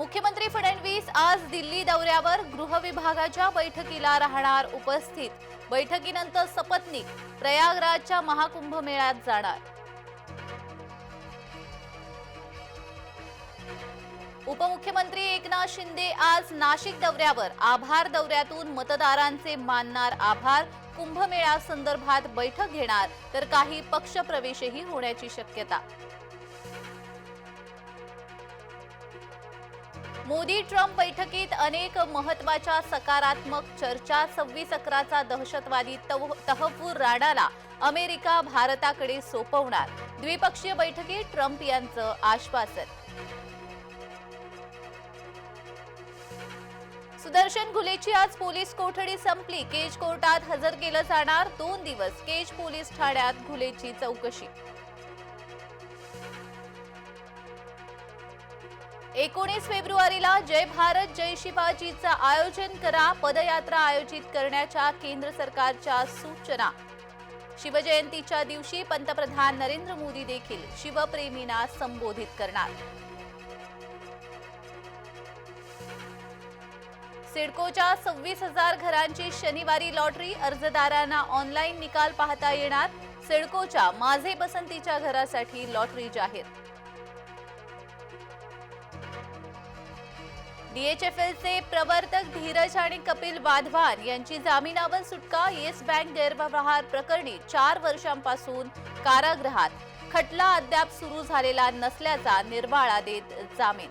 मुख्यमंत्री फडणवीस आज दिल्ली दौऱ्यावर गृह विभागाच्या बैठकीला राहणार उपस्थित. बैठकीनंतर सपत्नीक प्रयागराजच्या महाकुंभ मेळ्यात जाणार. उपमुख्यमंत्री एकनाथ शिंदे आज नाशिक दौऱ्यावर. आभार दौऱ्यातून मतदारांचे मानणार आभार. कुंभमेळ्यासंदर्भात बैठक घेणार तर काही पक्षप्रवेशही होण्याची शक्यता. मोदी ट्रम्प बैठकीत अनेक महत्त्वाच्या सकारात्मक चर्चा सव्वीस अकराचा दहशतवादी तव- तहफूर राणाला अमेरिका भारताकडे सोपवणार. द्विपक्षीय बैठकीत ट्रम्प यांचं आश्वासन. सुदर्शन घुलेची आज पोलीस कोठडी संपली. केज कोर्टात हजर केलं जाणार दोन दिवस. केज पोलीस ठाण्यात घुलेची चौकशी. एकोणीस फेब्रुवारीला जय भारत जय शिवाजीचं आयोजन करा पदयात्रा आयोजित करण्याच्या केंद्र सरकारच्या सूचना. शिवजयंतीच्या दिवशी पंतप्रधान नरेंद्र मोदी देखील शिवप्रेमींना संबोधित करणार. सिडकोच्या सव्वीस हजार घरांची शनिवारी लॉटरी अर्जदारांना ऑनलाईन निकाल पाहता येणार. सिडकोच्या माझे पसंतीच्या घरासाठी लॉटरी जाहीर डीएचएफएलचे प्रवर्तक धीरज आणि कपिल वाधवान यांची जामिनावर सुटका. येस बँक गैरव्यवहार प्रकरणी चार वर्षांपासून कारागृहात. खटला अद्याप सुरू झालेला नसल्याचा निर्वाळा देत जामीन.